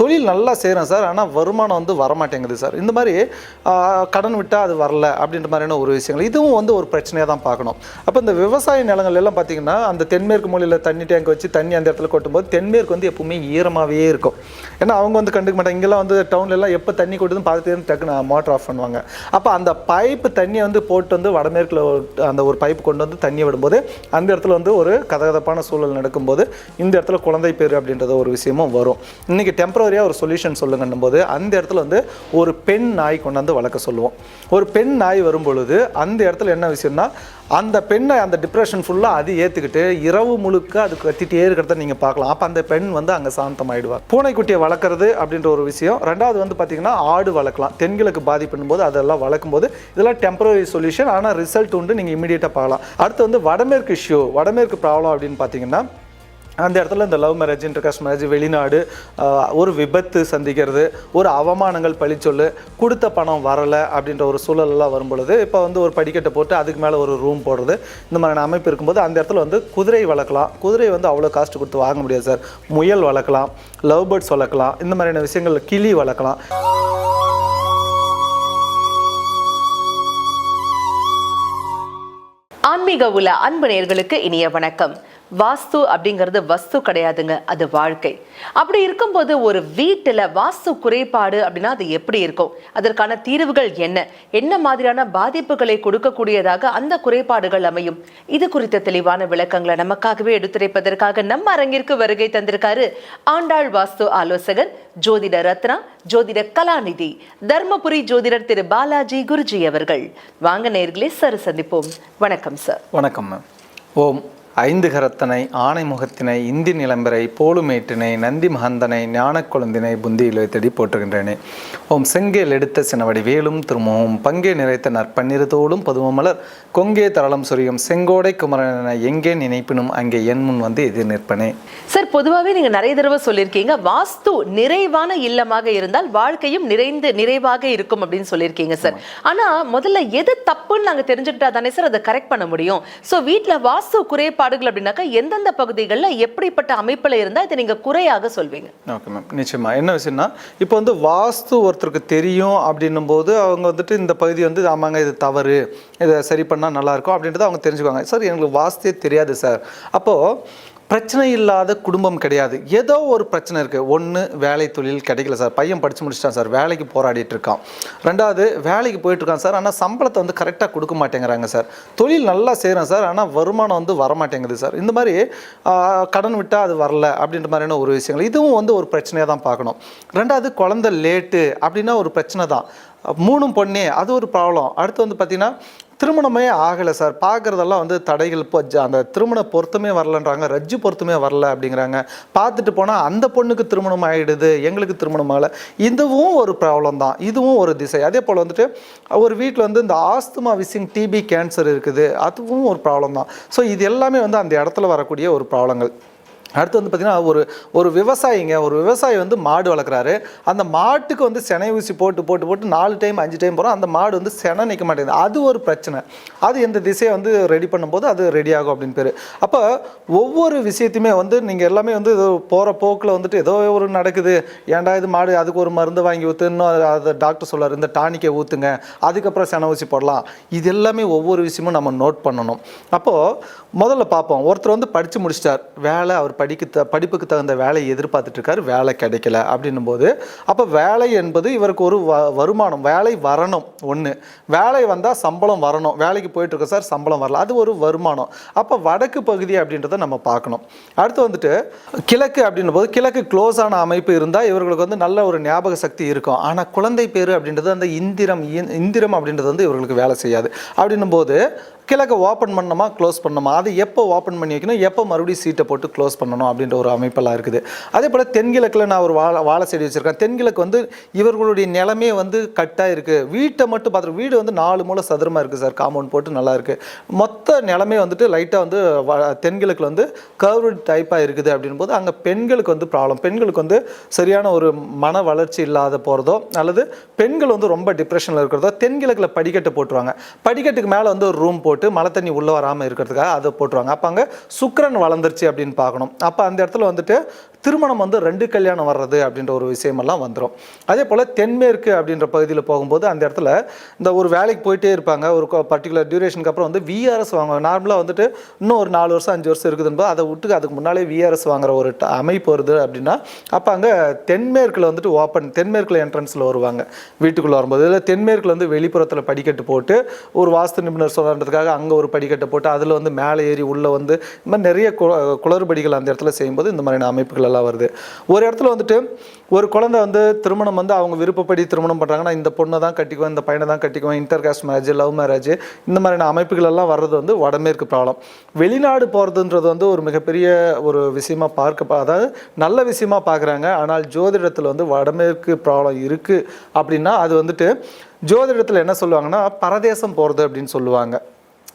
தொழில் நல்லா செய்கிறேன் சார். ஆனால் வருமானம் வந்து வரமாட்டேங்குது சார். இந்த மாதிரி கடன் விட்டால் அது வரல அப்படின்ற மாதிரியான ஒரு விஷயங்கள். இதுவும் வந்து ஒரு பிரச்சனையாக தான் பார்க்கணும். அப்போ இந்த விவசாய நிலங்கள் எல்லாம் பார்த்தீங்கன்னா அந்த தென்மேற்கு மூலையில் தண்ணி டேங்க் வச்சு தண்ணி அந்த இடத்துல கொட்டும்போது தென்மேற்கு வந்து எப்பவுமே ஈரமாகவே இருக்கும். ஏன்னா அவங்க வந்து கண்டுக்க மாட்டாங்க. இங்கெல்லாம் வந்து டவுன்லலாம் எப்போ தண்ணி கொட்டுதுன்னு பார்த்துட்டு டக்குன்னு மோட்டர் ஆஃப் பண்ணுவாங்க. அப்போ அந்த பைப்பு தண்ணியை வந்து போட்டு வந்து வடமேற்கில் அந்த ஒரு பைப் கொண்டு வந்து தண்ணி விடும்போது அந்த இடத்துல வந்து ஒரு கதகதப்பான சூழல் நடக்கும்போது இந்த இடத்துல குழந்தை பேர் அப்படின்றது ஒரு விஷயமும் வரும். இன்றைக்கி இன்னைக்கு டெம்பரரியாக ஒரு சொல்யூஷன் சொல்லுங்கன்னும் போது அந்த இடத்துல வந்து ஒரு பெண் நாய் கொண்டாந்து வளர்க்க சொல்லுவோம். ஒரு பெண் நாய் வரும்பொழுது அந்த இடத்துல என்ன விஷயம்னா அந்த பெண்ணை அந்த டிப்ரெஷன் ஃபுல்லாக அது ஏற்றுக்கிட்டு இரவு முழுக்க அது கத்திட்டே இருக்கிறத நீங்கள் பார்க்கலாம். அப்போ அந்த பெண் வந்து அங்கே சாந்தமாயிடுவார் பூனைக்குட்டியை வளர்க்குறது அப்படின்ற ஒரு விஷயம். ரெண்டாவது வந்து பார்த்திங்கன்னா ஆடு வளர்க்கலாம். தென்கிழக்கு பாதிப்புன்னும் போது அதெல்லாம் வளர்க்கும் போது இதெல்லாம் டெம்பரரி சொல்யூஷன் ஆனால் ரிசல்ட் உண்டு நீங்கள் இமீடியட்டாக பார்க்கலாம். அடுத்து வந்து வடமேற்கு இஷ்யூ வடமேற்கு ப்ராப்ளம் அப்படின்னு பார்த்தீங்கன்னா அந்த இடத்துல இந்த லவ் மேரேஜ் இன்டர்காஸ்ட் மேரேஜ் வெளிநாடு ஒரு விபத்து சந்திக்கிறது ஒரு அவமானங்கள் பழிச்சொல்லு கொடுத்த பணம் வரலை அப்படின்ற ஒரு சூழலெல்லாம் வரும்பொழுது இப்போ வந்து ஒரு படிக்கட்டை போட்டு அதுக்கு மேலே ஒரு ரூம் போடுறது இந்த மாதிரியான அமைப்பு இருக்கும்போது அந்த இடத்துல வந்து குதிரை வளர்க்கலாம். குதிரை வந்து அவ்வளோ காஸ்ட் கொடுத்து வாங்க முடியாது சார் முயல் வளர்க்கலாம் லவ் பேர்ட்ஸ் வளர்க்கலாம் இந்த மாதிரியான விஷயங்கள் கிளி வளர்க்கலாம். ஆன்மீக உல அன்பு நேர்களுக்கு இனிய வணக்கம். வாஸ்து அப்படிங்கிறது வஸ்து கிடையாதுங்க அது வாழ்க்கை. அப்படி இருக்கும்போது ஒரு வீட்டுல வாஸ்து குறைபாடு அப்படின்னா அது எப்படி இருக்கும்? அதற்கான தீர்வுகள் என்ன? என்ன மாதிரியான பாதிப்புகளை கொடுக்கக்கூடியதாக அந்த குறைபாடுகள் அமையும்? இது குறித்த தெளிவான விளக்கங்களை நமக்காகவே எடுத்துரைப்பதற்காக நம்ம அரங்கிற்கு வருகை தந்திருக்காரு ஆண்டாள் வாஸ்து ஆலோசகர் ஜோதிட ரத்னா ஜோதிட கலாநிதி தர்மபுரி ஜோதிடர் திரு பாலாஜி குருஜி அவர்கள். வாங்க நேர்களே சார் சந்திப்போம். வணக்கம் சார். வணக்கம் மேம் ஓம். ஐந்து கரத்தனை ஆணை முகத்தினை இந்தி நிலம்பரை போலுமேட்டினை நந்தி மகந்தனை ஞானக் கொழுந்தினை புந்தியில் வைத்தடி போற்றுகின்றேனே. ஓம் செங்கேல் எடுத்த சினவடி வேலும் திரும்பவும் பங்கே நிறைத்த நற்பன்னிருதோடும் பதுவமலர் கொங்கே தரளம் சொரியும் செங்கோடை குமரன எங்கே நினைப்பினும் அங்கே என் முன் வந்து எதிர் நிற்பனே. சார் பொதுவாகவே நீங்க நிறைய தடவை சொல்லியிருக்கீங்க வாஸ்து நிறைவான இல்லமாக இருந்தால் வாழ்க்கையும் நிறைந்து நிறைவாக இருக்கும் அப்படின்னு சொல்லியிருக்கீங்க சார். ஆனா முதல்ல எது தப்புன்னு நாங்க தெரிஞ்சுக்கிட்டா தானே சார் அதை கரெக்ட் பண்ண முடியும். சோ வீட்ல வாஸ்து குறைபாடுகள் அப்படின்னாக்கா எந்தெந்த பகுதிகளில் எப்படிப்பட்ட அமைப்பில் இருந்தால் இதை நீங்கள் குறையாக சொல்வீங்க. Okay ma'am. நிச்சயமா. என்ன விஷயம்னா இப்போ வந்து வாஸ்து ஒருத்தருக்கு தெரியும் அப்படின்னும் போது அவங்க வந்துட்டு இந்த பகுதி வந்து ஆமாங்க இது தவறு. இதை சரி பண்ணால் நல்லாயிருக்கும் அப்படின்றத அவங்க தெரிஞ்சுக்குவாங்க. சார் எங்களுக்கு வாஸ்தே தெரியாது சார். அப்போது பிரச்சனை இல்லாத குடும்பம் கிடையாது. ஏதோ ஒரு பிரச்சனை இருக்குது ஒன்று வேலை தொழில் கிடைக்கல சார். பையன் படித்து முடிச்சிட்டான் சார். வேலைக்கு போராடிட்டு இருக்கான். ரெண்டாவது வேலைக்கு போயிட்டுருக்கான் சார். ஆனால் சம்பளத்தை வந்து கரெக்டாக கொடுக்க மாட்டேங்கிறாங்க சார். தொழில் நல்லா செய்கிறேன் சார். ஆனால் வருமானம் வந்து வர மாட்டேங்குது சார். இந்த மாதிரி கடன் விட்டால் அது வரல அப்படின்ற மாதிரியான ஒரு விஷயங்கள். இதுவும் வந்து ஒரு பிரச்சனையாக தான் பார்க்கணும். ரெண்டாவது குழந்தை லேட்டு அப்படின்னா ஒரு பிரச்சனை தான். மூணும் பொண்ணே அது ஒரு ப்ராப்ளம் அடுத்து வந்து பார்த்திங்கன்னா திருமணமே ஆகலை சார். பார்க்குறதெல்லாம் வந்து தடைகள் இப்போ ஜ- அந்த திருமண பொருத்தமே வரலன்றாங்க. ரஜ்ஜு பொருத்தமே வரல அப்படிங்கிறாங்க. பார்த்துட்டு போனால் அந்த பொண்ணுக்கு திருமணம் ஆகிடுது எங்களுக்கு திருமணம் ஆகலை. இதுவும் ஒரு ப்ராப்ளம் தான். இதுவும் ஒரு திசை. அதே போல் வந்துட்டு ஒரு வீட்டில் வந்து இந்த ஆஸ்துமா விசிங் டிபி கேன்சர் இருக்குது. அதுவும் ஒரு ப்ராப்ளம் தான். ஸோ இது எல்லாமே வந்து அந்த இடத்துல வரக்கூடிய ஒரு ப்ராப்ளங்கள் அடுத்து வந்து பார்த்திங்கன்னா ஒரு ஒரு விவசாயிங்க ஒரு விவசாயி வந்து மாடு வளர்க்குறாரு. அந்த மாட்டுக்கு வந்து செனை ஊசி போட்டு போட்டு போட்டு நாலு டைம் அஞ்சு டைம் போகிறோம் அந்த மாடு வந்து செனை நிற்க மாட்டேங்குது. அது ஒரு பிரச்சனை. அது இந்த திசையை வந்து ரெடி பண்ணும்போது அது ரெடி ஆகும் அப்படின்னு பேர். அப்போ ஒவ்வொரு விஷயத்தையுமே வந்து நீங்கள் எல்லாமே வந்து ஏதோ போகிற போக்கில் வந்துட்டு ஏதோ ஒரு நடக்குது. ஏன்டா இது மாடு அதுக்கு ஒரு மருந்து வாங்கி ஊற்று இன்னும் அதை டாக்டர் சொல்லார். இந்த டானிக்கை ஊற்றுங்க அதுக்கப்புறம் செனை ஊசி போடலாம். இது எல்லாமே ஒவ்வொரு விஷயமும் நம்ம நோட் பண்ணணும். அப்போது முதல்ல பார்ப்போம். ஒருத்தர் வந்து படித்து முடிச்சிட்டார். வேலை அவர் படிக்க த படிப்புக்கு தகுந்த வேலையை எதிர்பார்த்துட்ருக்காரு வேலை கிடைக்கல அப்படின்னும் போது அப்போ வேலை என்பது இவருக்கு ஒரு வ வருமானம் வேலை வரணும் ஒன்று வேலை வந்தால் சம்பளம் வரணும். வேலைக்கு போயிட்டு சார் சம்பளம் வரல. அது ஒரு வருமானம். அப்போ வடக்கு பகுதி அப்படின்றத நம்ம பார்க்கணும். அடுத்து வந்துட்டு கிழக்கு அப்படின்னும் போது கிழக்கு க்ளோஸான அமைப்பு இருந்தால் இவர்களுக்கு வந்து நல்ல ஒரு ஞாபக சக்தி இருக்கும். ஆனால் குழந்தை பேர் அப்படின்றது அந்த இந்திரம் இ- இந்திரம் அப்படின்றது வந்து இவர்களுக்கு வேலை செய்யாது. அப்படின்னும் போது கிழக்க ஓப்பன் பண்ணணுமா க்ளோஸ் பண்ணணுமா? அது எப்போ ஓப்பன் பண்ணி வைக்கணும் எப்போ மறுபடியும் சீட்டை போட்டு க்ளோஸ் பண்ணணும் அப்படின்ற ஒரு அமைப்பெல்லாம் இருக்குது. அதே போல் தென்கிழக்கில் நான் ஒரு வாழை வாழை செடி வச்சுருக்கேன். தென்கிழக்கு வந்து இவர்களுடைய நிலமே வந்து கட்டாக இருக்குது வீட்டை மட்டும் பார்த்துட்டு வீடு வந்து நாலு மூலை சதுரமாக இருக்குது சார். காம்பவுண்ட் போட்டு நல்லா இருக்குது மொத்த நிலமே வந்துட்டு லைட்டாக வந்து வ- தென்கிழக்கில் வந்து கர்வ்டு டைப்பாக இருக்குது அப்படின்போது அங்கே பெண்களுக்கு வந்து ப்ராப்ளம் பெண்களுக்கு வந்து சரியான ஒரு மன வளர்ச்சி இல்லாத போகிறதோ அல்லது பெண்கள் வந்து ரொம்ப டிப்ரெஷனில் இருக்கிறதோ தென்கிழக்கில் படிக்கட்டு போட்டுருவாங்க. படிக்கட்டுக்கு மேலே வந்து ஒரு ரூம் போட்டு மழை தண்ணி உள்ளே வராமல் இருக்கிறதுக்காக அதை போட்டுருவாங்க. அப்போ அங்கே சுக்கிரன் வளர்ந்துருச்சு அப்படின்னு பார்க்கணும். அப்போ அந்த இடத்துல வந்துட்டு திருமணம் வந்து ரெண்டு கல்யாணம் வர்றது அப்படின்ற ஒரு விஷயமெல்லாம் வந்துடும் அதே போல் தென்மேற்கு அப்படின்ற பகுதியில் போகும்போது அந்த இடத்துல இந்த ஒரு வேலைக்கு போயிட்டே இருப்பாங்க. ஒரு பர்டிகுலர் டியூரேஷனுக்கு அப்புறம் வந்து விஆர்எஸ் வாங்குவாங்க. நார்மலாக வந்துட்டு இன்னும் ஒரு நாலு வருஷம் அஞ்சு வருஷம் இருக்குதுன்னு அதை விட்டு அதுக்கு முன்னாலே விஆர்எஸ் வாங்குற ஒரு ட- அமைப்பு வருது அப்படின்னா அப்போ அங்கே தென்மேற்கில் வந்துட்டு ஓப்பன் தென்மேற்கில் என்ட்ரன்ஸில் வருவாங்க. வீட்டுக்குள்ளே வரும்போது. இதில் தென்மேற்கில் வந்து வெளிப்புறத்தில் படிக்கட்டு போட்டு ஒரு வாஸ்து நிபுணர் சொல்கிறதுக்காக அங்கே ஒரு படிக்கட்டை போட்டு அதில் வந்து மேலே ஏறி உள்ளே வந்து இந்த மாதிரி நிறைய குளறுபடிகள் அந்த இடத்துல செய்யும்போது இந்த மாதிரியான அமைப்புகள் சூழலாக வருது. ஒரு இடத்துல வந்துட்டு ஒரு குழந்தை வந்து திருமணம் வந்து அவங்க விருப்பப்படி திருமணம் பண்ணுறாங்கன்னா இந்த பொண்ணை தான் கட்டிக்குவேன் இந்த பையனை தான் கட்டிக்குவேன் inter caste marriage love marriage இந்த மாதிரியான அமைப்புகள் எல்லாம் வர்றது வந்து வடமேற்கு ப்ராப்ளம் வெளிநாடு போகிறதுன்றது வந்து ஒரு மிகப்பெரிய ஒரு விஷயமா பார்க்க அதாவது நல்ல விஷயமா பார்க்குறாங்க. ஆனால் ஜோதிடத்தில் வந்து வடமேற்கு ப்ராப்ளம் இருக்குது அப்படின்னா அது வந்துட்டு ஜோதிடத்தில் என்ன சொல்லுவாங்கன்னா பரதேசம் போகிறது அப்படின்னு சொல்லுவாங்க.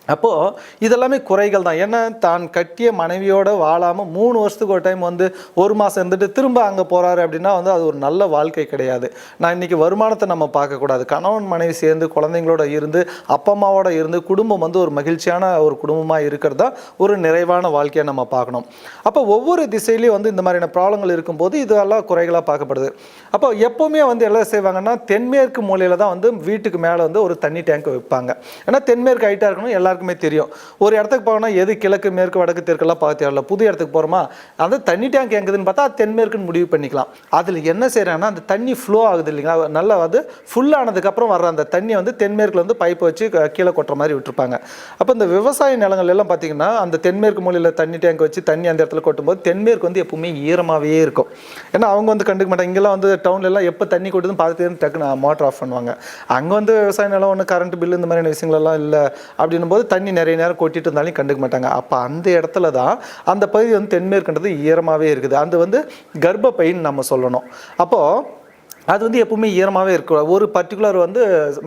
அப்போது இதெல்லாமே குறைகள் தான். ஏன்னா தான் கட்டிய மனைவியோடு வாழாமல் மூணு வருஷத்துக்கு ஒரு டைம் வந்து ஒரு மாதம் இருந்துட்டு திரும்ப அங்கே போகிறாரு அப்படின்னா வந்து அது ஒரு நல்ல வாழ்க்கை கிடையாது. நான் இன்றைக்கி வருமானத்தை நம்ம பார்க்கக்கூடாது கணவன் மனைவி சேர்ந்து குழந்தைங்களோட இருந்து அப்பா அம்மாவோட இருந்து குடும்பம் வந்து ஒரு மகிழ்ச்சியான ஒரு குடும்பமாக இருக்கிறதா ஒரு நிறைவான வாழ்க்கையை நம்ம பார்க்கணும். அப்போ ஒவ்வொரு திசையிலையும் வந்து இந்த மாதிரியான ப்ராப்ளங்கள் இருக்கும்போது இதெல்லாம் குறைகளாக பார்க்கப்படுது. அப்போ எப்போவுமே வந்து எல்லாம் செய்வாங்கன்னா தென்மேற்கு மூலையில் தான் வந்து வீட்டுக்கு மேலே வந்து ஒரு தண்ணி டேங்க் வைப்பாங்க. ஏன்னா தென்மேற்கு ஹைட்டாக இருக்கணும் எல்லா எல்லாருக்குமே தெரியும். ஒரு இடத்துக்கு போகணும்னா எது கிழக்கு மேற்கு வடக்கு தெற்கெல்லாம் பார்க்க தேவையில்ல. புது இடத்துக்கு போகிறோமா அந்த தண்ணி டேங்க் எங்குதுன்னு பார்த்தா தென்மேற்குன்னு முடிவு பண்ணிக்கலாம். அதில் என்ன செய்கிறாங்கன்னா அந்த தண்ணி ஃப்ளோ ஆகுது இல்லைங்களா? நல்லா வந்து ஃபுல்லானதுக்கப்புறம் வர்ற அந்த தண்ணியை வந்து தென்மேற்கில் வந்து பைப்பை வச்சு கீழே கொட்டுற மாதிரி விட்டுருப்பாங்க. அப்போ இந்த விவசாய நிலங்கள் எல்லாம் பார்த்தீங்கன்னா அந்த தென்மேற்கு மூலையில் தண்ணி டேங்க் வச்சு தண்ணி அந்த இடத்துல கொட்டும்போது தென்மேற்கு வந்து எப்பவுமே ஈரமாகவே இருக்கும். ஏன்னா அவங்க வந்து கண்டுக்க மாட்டாங்க. இங்கெல்லாம் வந்து டவுன்லலாம் எப்போ தண்ணி கொட்டுதுன்னு பார்த்துட்டு டக்குன்னு மோட்டர் ஆஃப் பண்ணுவாங்க. அங்கே வந்து விவசாய நிலம் ஒன்று கரண்ட் பில்லு இந்த மாதிரியான விஷயங்கள்லாம் இல்லை. அப்படின்னும் போது தண்ணி நிறைய நேரம் கொட்டிட்டு இருந்தாலும் கண்டுக்க மாட்டாங்க. அப்போ அந்த இடத்துல தான் அந்த பகுதி வந்து தென்மேற்குன்றது ஈரமாகவே இருக்குது. அது வந்து கர்ப்பப்பைன்னு நம்ம சொல்லணும். அப்போது அது வந்து எப்பவுமே ஈரமாகவே இருக்கும் ஒரு பர்டிகுலர் வந்து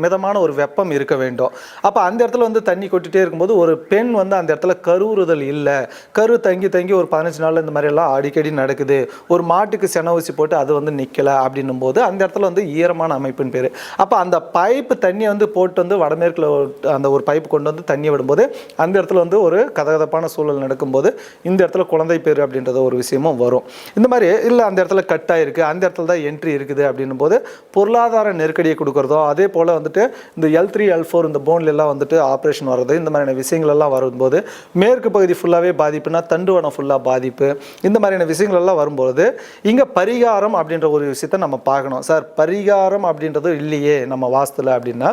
மிதமான ஒரு வெப்பம் இருக்க வேண்டும். அப்போ அந்த இடத்துல வந்து தண்ணி கொட்டிகிட்டே இருக்கும்போது ஒரு பெண் வந்து அந்த இடத்துல கருவுறுதல் இல்லை. கரு தங்கி தங்கி ஒரு பதினஞ்சு நாள் இந்த மாதிரியெல்லாம் அடிக்கடி நடக்குது. ஒரு மாட்டுக்கு சென ஊசி போட்டு அது வந்து நிற்கலை அப்படின்னும் போது அந்த இடத்துல வந்து ஈரமான அமைப்புன்னு பேர். அப்போ அந்த பைப்பு தண்ணியை வந்து போட்டு வந்து வடமேற்கில் அந்த ஒரு பைப்பு கொண்டு வந்து தண்ணியை விடும்போது அந்த இடத்துல வந்து ஒரு கதகதப்பான சூழல் நடக்கும்போது இந்த இடத்துல குழந்தை பேர் அப்படின்றது ஒரு விஷயமும் வரும். இந்த மாதிரி இல்லை அந்த இடத்துல கட் ஆகிருக்கு அந்த இடத்துல தான் என்ட்ரி இருக்குது அப்படின்னு அப்படின்னும் போது பொருளாதார நெருக்கடியை கொடுக்குறதோ அதே போல் வந்துட்டு இந்த எல் த்ரீ எல் ஃபோர் இந்த போன்ல எல்லாம் வந்துட்டு ஆப்ரேஷன் வர்றது இந்த மாதிரியான விஷயங்கள் எல்லாம் வரும்போது மேற்கு பகுதி ஃபுல்லாகவே பாதிப்புனா தண்டுவனம் ஃபுல்லாக பாதிப்பு இந்த மாதிரியான விஷயங்கள் எல்லாம் வரும்போது இங்கே பரிகாரம் அப்படின்ற ஒரு விஷயத்தை நம்ம பார்க்கணும் சார் பரிகாரம் அப்படின்றது இல்லையே நம்ம வாஸ்துல அப்படின்னா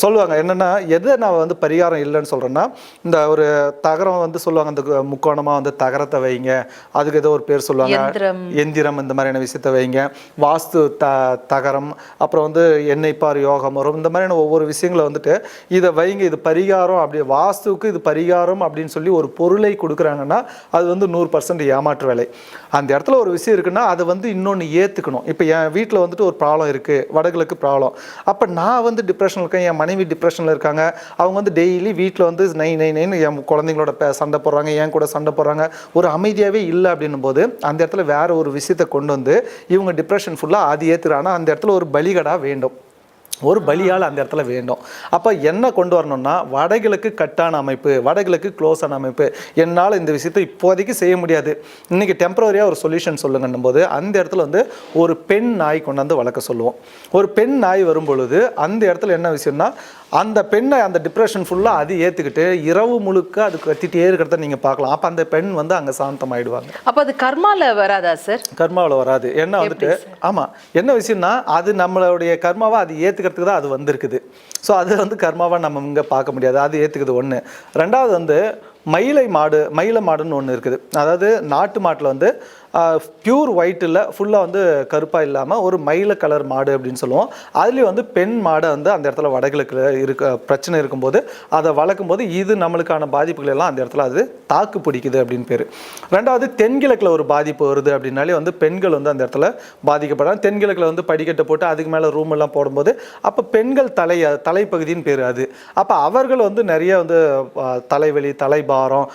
சொல்லுவாங்க என்னென்னா எதை நான் வந்து பரிகாரம் இல்லைன்னு சொல்கிறேன்னா இந்த ஒரு தகரம் வந்து சொல்லுவாங்க அந்த முக்கோணமாக வந்து தகரத்தை வைங்க அதுக்கு ஏதோ ஒரு பேர் சொல்லுவாங்க எந்திரம். எந்திரம் இந்த மாதிரியான விஷயத்தை வைங்க வாஸ்து த தகரம் அப்புறம் வந்து எண்ணெய்ப்பார் யோகம் வரும் இந்த மாதிரியான ஒவ்வொரு விஷயங்களை வந்துட்டு இதை வைங்க இது பரிகாரம் அப்படி வாஸ்துவுக்கு இது பரிகாரம் அப்படின்னு சொல்லி ஒரு பொருளை கொடுக்குறாங்கன்னா அது வந்து நூறு பர்சன்ட் ஏமாற்று வேலை. அந்த இடத்துல ஒரு விஷயம் இருக்குன்னா அதை வந்து இன்னொன்று ஏற்றுக்கணும் இப்போ என் வீட்டில் வந்துட்டு ஒரு ப்ராப்ளம் இருக்குது வடகிழக்கு ப்ராப்ளம். அப்போ நான் வந்து டிப்ரெஷனில் இருக்கேன் என் மனைவி டிப்ரெஷனில் இருக்காங்க. அவங்க வந்து டெய்லி வீட்டில் வந்து நை நை நைன்னு என் குழந்தைங்களோட பே- சண்டை போடுறாங்க என் கூட சண்டை போடுறாங்க. ஒரு அமைதியாகவே இல்லை அப்படின்னும் போது அந்த இடத்துல வேற ஒரு விஷயத்தை கொண்டு வந்து இவங்க டிப்ரெஷன் ஃபுல்லாக அது ஏற்று ஏற்றுறாங்கன்னா அந்த இடத்துல ஒரு பலிகடா வேண்டும். ஒரு பலியால் அந்த இடத்துல வேண்டும். அப்போ என்ன கொண்டு வரணும்னா வடகிழக்கு கட்டான அமைப்பு வடகிழக்கு க்ளோஸான அமைப்பு. என்னால் இந்த விஷயத்தை இப்போதைக்கு செய்ய முடியாது. இன்றைக்கி டெம்பரவரியாக ஒரு சொல்யூஷன் சொல்லுங்கன்னும் போது அந்த இடத்துல வந்து ஒரு பெண் நாய் கொண்டாந்து வளர்க்க சொல்லுவோம். ஒரு பெண் நாய் வரும் பொழுது அந்த இடத்துல என்ன விஷயம்னா அந்த பெண்ணை அந்த டிப்ரெஷன் ஃபுல்லாக அது ஏற்றுக்கிட்டு இரவு முழுக்க அது கத்திட்டே இருக்கிறத நீங்கள் பார்க்கலாம். அப்போ அந்த பெண் வந்து அங்கே சாந்தமாயிடுவாங்க. அப்ப அது கர்மால வராதா சார் கர்மாவில் வராது. என்ன வந்துட்டு ஆமாம் என்ன விஷயம்னா அது நம்மளுடைய கர்மாவை அது ஏற்றுக்கிறதுக்கு தான் அது வந்திருக்குது. ஸோ அது வந்து கர்மாவை நம்ம இங்கே பார்க்க முடியாது. அது ஏற்றுக்குது ஒன்று ரெண்டாவது வந்து மயிலை மாடு மயில மாடுன்னு ஒன்று இருக்குது. அதாவது நாட்டு மாட்டில் வந்து பியூர் ஒயிட்டில் ஃபுல்லாக வந்து கருப்பாக இல்லாமல் ஒரு மயில கலர் மாடு அப்படின்னு சொல்லுவோம். அதுலேயும் வந்து பெண் மாடை வந்து அந்த இடத்துல வடகிழக்கில் இருக்க பிரச்சனை இருக்கும்போது அதை வளர்க்கும் போது இது நம்மளுக்கான பாதிப்புகள் எல்லாம் அந்த இடத்துல அது தாக்கு பிடிக்குது அப்படின்னு பேர். ரெண்டாவது தென்கிழக்கில் ஒரு பாதிப்பு வருது அப்படின்னாலே வந்து பெண்கள் வந்து அந்த இடத்துல பாதிக்கப்படுறாங்க. தென்கிழக்கில் வந்து படிக்கட்டை போட்டு அதுக்கு மேலே ரூம் எல்லாம் போடும்போது அப்போ பெண்கள் தலை தலைப்பகுதின்னு பேர் அது. அப்போ அவர்கள் வந்து நிறைய வந்து தலைவலி தலைபாரம்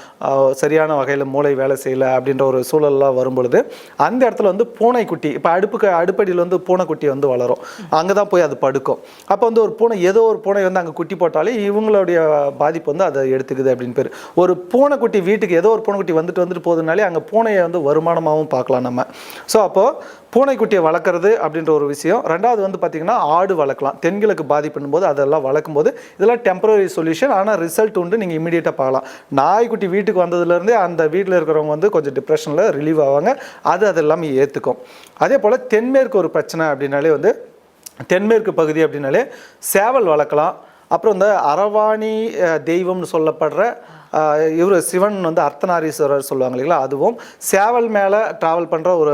சரியான வகையில் மூளை வேலை செய்யலை அப்படின்ற ஒரு சூழல்லாம் வரும்பொழுது பொழுது அந்த இடத்துல வந்து பூனைக்குட்டி இப்போ அடுப்புக்கு அடுப்படியில் வந்து பூனைக்குட்டி வந்து வளரும். அங்கே தான் போய் அது படுக்கும். அப்போ வந்து ஒரு பூனை ஏதோ ஒரு பூனை வந்து அங்கே குட்டி போட்டாலே இவங்களுடைய பாதிப்பு வந்து அதை எடுத்துக்குது அப்படின்னு பேர். ஒரு பூனைக்குட்டி வீட்டுக்கு ஏதோ ஒரு பூனைக்குட்டி வந்துட்டு வந்துட்டு போகுதுனாலே அங்கே பூனையை வந்து வருமானமாகவும் பார்க்கலாம் நம்ம. ஸோ அப்போது பூனைக்குட்டியை வளர்க்குறது அப்படின்ற ஒரு விஷயம். ரெண்டாவது வந்து பார்த்திங்கன்னா ஆடு வளர்க்கலாம். தென்கிழக்கு பாதிப்புன்னும் போது அதெல்லாம் வளர்க்கும்போது இதெல்லாம் டெம்பரரி சொல்யூஷன் ஆனால் ரிசல்ட் உண்டு. நீங்கள் இமீடியட்டாக பார்க்கலாம். நாய்க்குட்டி வீட்டுக்கு வந்ததுலேருந்தே அந்த வீட்டில் இருக்கிறவங்க வந்து கொஞ்சம் டிப்ரெஷனில் ரிலீவ் ஆவாங்க. அது அதெல்லாமே ஏற்றுக்கும் அதே போல் தென்மேற்கு ஒரு பிரச்சனை அப்படின்னாலே வந்து தென்மேற்கு பகுதி அப்படின்னாலே சேவல் வளர்க்கலாம். அப்புறம் இந்த அரவாணி தெய்வம்னு சொல்லப்படுற இவர் சிவன் வந்து அர்த்தநாரீஸ்வரர் சொல்லுவாங்க இல்லைங்களா? அதுவும் சேவல் மேலே ட்ராவல் பண்ணுற ஒரு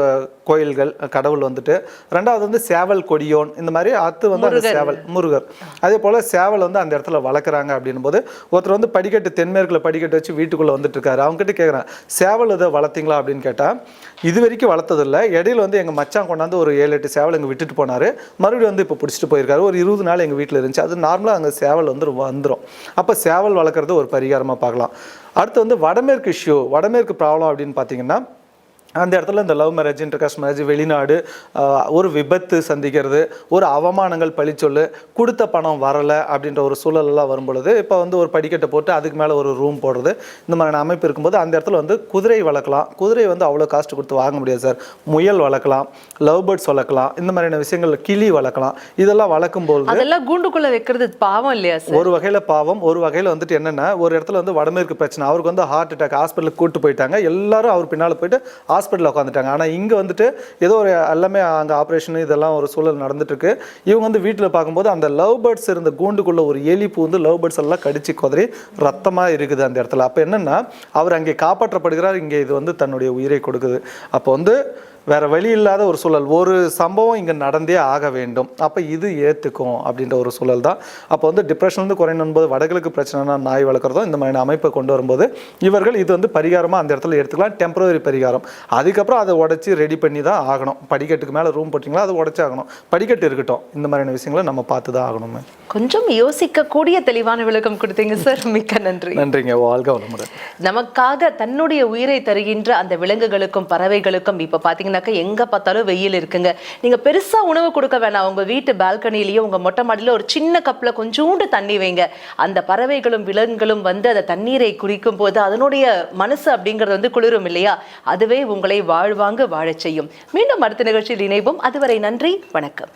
கோயில்கள் கடவுள் வந்துட்டு. ரெண்டாவது வந்து சேவல் கொடியோன் இந்த மாதிரி அத்து வந்து அந்த சேவல் முருகர். அதே போல் சேவல் வந்து அந்த இடத்துல வளர்க்குறாங்க அப்படின்னும் போது ஒருத்தர் வந்து படிக்கட்டு தென்மேற்கில் படிக்கட்டு வச்சு வீட்டுக்குள்ளே வந்துட்டு இருக்காரு அவங்ககிட்ட கேட்குறேன் சேவல் இதை வளர்த்தீங்களா? அப்படின்னு கேட்டால் இது வரைக்கும் வளர்த்ததில்ல. இடையில வந்து எங்கள் மச்சான் கொண்டாந்து ஒரு ஏழு எட்டு சேவல் எங்கள் விட்டுட்டு போனார். மறுபடியும் வந்து இப்போ பிடிச்சிட்டு போயிருக்காரு. ஒரு இருபது நாள் எங்கள் வீட்டில் இருந்துச்சு. அது நார்மலாக அங்கே சேவல் வந்து வந்துடும் அப்போ சேவல் வளர்க்குறது ஒரு பரிகாரமாக பார்க்கலாம். அடுத்து வந்து வடமேற்கு இஷ்யூ வடமேற்கு ப்ராப்ளம் அப்படின்னு பார்த்தீங்கன்னா அந்த இடத்துல இந்த லவ் மேரேஜ் இன்டர்காஸ்ட் மேரேஜ் வெளிநாடு ஒரு விபத்து சந்திக்கிறது ஒரு அவமானங்கள் பழிச்சொல்லு கொடுத்த பணம் வரலை அப்படின்ற ஒரு சூழலெல்லாம் வரும் பொழுது இப்போ வந்து ஒரு படிக்கட்டை போட்டு அதுக்கு மேலே ஒரு ரூம் போடுறது இந்த மாதிரியான அமைப்பு இருக்கும்போது அந்த இடத்துல வந்து குதிரை வளர்க்கலாம். குதிரை வந்து அவ்வளோ காஸ்ட் கொடுத்து வாங்க முடியாது சார். முயல் வளர்க்கலாம் லவ் பேர்ட்ஸ் வளர்க்கலாம் இந்த மாதிரியான விஷயங்கள் கிளி வளர்க்கலாம். இதெல்லாம் வளர்க்கும் பொழுது அதெல்லாம் கூண்டுக்குள்ள வைக்கிறது பாவம் இல்லையா சார்? ஒரு வகையில் பாவம் ஒரு வகையில் வந்துட்டு என்னென்னா ஒரு இடத்துல வந்து வடமேற்கு பிரச்சனை. அவருக்கு வந்து ஹார்ட் அட்டாக் ஹாஸ்பிட்டலுக்கு கூட்டு போயிட்டாங்க. எல்லாரும் அவர் பின்னால் போயிட்டு ஹாஸ்பிட்டலில் உட்காந்துட்டாங்க ஆனால் இங்கே வந்துட்டு ஏதோ ஒரு எல்லாமே அங்கே ஆப்ரேஷன் இதெல்லாம் ஒரு சூழல் நடந்துட்டுருக்கு. இவங்க வந்து வீட்டில் பார்க்கும்போது அந்த லவ் பேர்ட்ஸ் இருந்த கூண்டுக்குள்ள ஒரு எலி பூந்து லவ் பேர்ட்ஸ் எல்லாம் கடிச்சு குதறி ரத்தமாக இருக்குது அந்த இடத்துல. அப்போ என்னென்னா அவர் அங்கே காப்பாற்றப்படுகிறார். இங்கே இது வந்து தன்னுடைய உயிரை கொடுக்குது. அப்போ வந்து வேற வழி இல்லாத ஒரு சூழல். ஒரு சம்பவம் இங்கே நடந்தே ஆக வேண்டும். அப்போ இது ஏற்றுக்கும் அப்படின்ற ஒரு சூழல் தான். அப்போ வந்து டிப்ரெஷன்லேருந்து குறையணும் போது வடகிழக்கு பிரச்சனைனா நாய் வளர்க்குறதும் இந்த மாதிரி அமைப்பை கொண்டு வரும்போது இவர்கள் இது வந்து பரிகாரமாக அந்த இடத்துல எடுத்துக்கலாம். டெம்பரரி பரிகாரம். அதுக்கப்புறம் அதை உடச்சி ரெடி பண்ணி தான் ஆகணும். படிக்கட்டுக்கு மேலே ரூம் போட்டிங்களா அதை உடச்சி ஆகணும். படிக்கட்டு இருக்கட்டும். இந்த மாதிரியான விஷயங்களை நம்ம பார்த்து தான் ஆகணும். கொஞ்சம் யோசிக்கக்கூடிய தெளிவான விளக்கம் கொடுத்தீங்க சார் மிக்க நன்றி. நன்றிங்க. வாழ்க வளமுடன். நமக்காக தன்னுடைய உயிரை தருகின்ற அந்த விலங்குகளுக்கும் பறவைகளுக்கும் இப்ப பாத்தீங்கன்னாக்கா எங்க பார்த்தாலும் வெயில் இருக்குங்க. நீங்க பெருசா உணவு கொடுக்க வேணாம். உங்க வீட்டு பால்கனிலேயோ உங்க மொட்டை மாடியில ஒரு சின்ன கப்பில் கொஞ்சோண்டு தண்ணி வைங்க. அந்த பறவைகளும் விலங்குகளும் வந்து அந்த தண்ணீரை குடிக்கும் போது அதனுடைய மனசு அப்படிங்கிறது வந்து குளிரும் இல்லையா? அதுவே உங்களை வாழ்வாங்க வாழச் செய்யும். மீண்டும் அடுத்த நிகழ்ச்சியில் இணைவோம். அதுவரை நன்றி வணக்கம்.